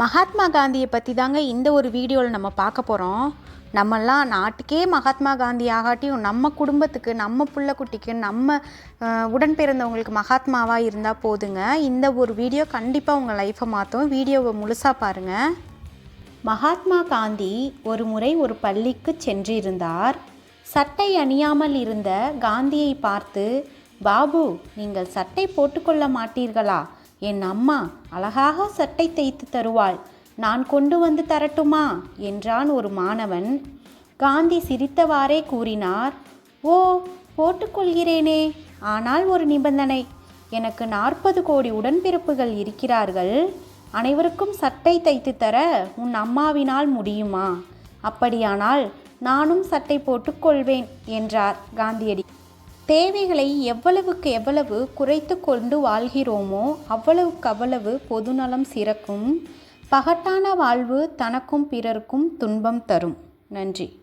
மகாத்மா காந்தியை பற்றி தாங்க இந்த ஒரு வீடியோவில் நம்ம பார்க்க போகிறோம் நம்மெல்லாம் நாட்டுக்கே மகாத்மா காந்தி ஆகாட்டியும் நம்ம குடும்பத்துக்கு நம்ம புள்ள குட்டிக்கு நம்ம உடன் பிறந்தவங்களுக்கு மகாத்மாவாக இருந்தால் போதுங்க. இந்த ஒரு வீடியோ கண்டிப்பாக உங்கள் லைஃப்பை மாற்றும் வீடியோவை முழுசாக பாருங்கள் மகாத்மா காந்தி ஒரு முறை ஒரு பள்ளிக்கு சென்றிருந்தார். சட்டை அணியாமல் இருந்த காந்தியை பார்த்து பாபு நீங்கள் சட்டை போட்டுக்கொள்ள மாட்டீர்களா? என் அம்மா அழகாக சட்டை தைத்து தருவாள். நான் கொண்டு வந்து தரட்டுமா? என்றான் ஒரு மாணவன். காந்தி சிரித்தவாறே கூறினார் ஓ போட்டுக்கொள்கிறேனே ஆனால் ஒரு நிபந்தனை. எனக்கு நாற்பது கோடி உடன்பிறப்புகள் இருக்கிறார்கள். அனைவருக்கும் சட்டை தைத்து தர உன் அம்மாவினால் முடியுமா? அப்படியானால் நானும் சட்டை போட்டுக்கொள்வேன் என்றார் காந்தியடி. தேவைகளை எவ்வளவுக்கு எவ்வளவு குறைத்து கொண்டு வாழ்கிறோமோ அவ்வளவுக்கு அவ்வளவு பொதுநலம் சிறக்கும். பகட்டான வாழ்வு தனக்கும் பிறருக்கும் துன்பம் தரும். நன்றி.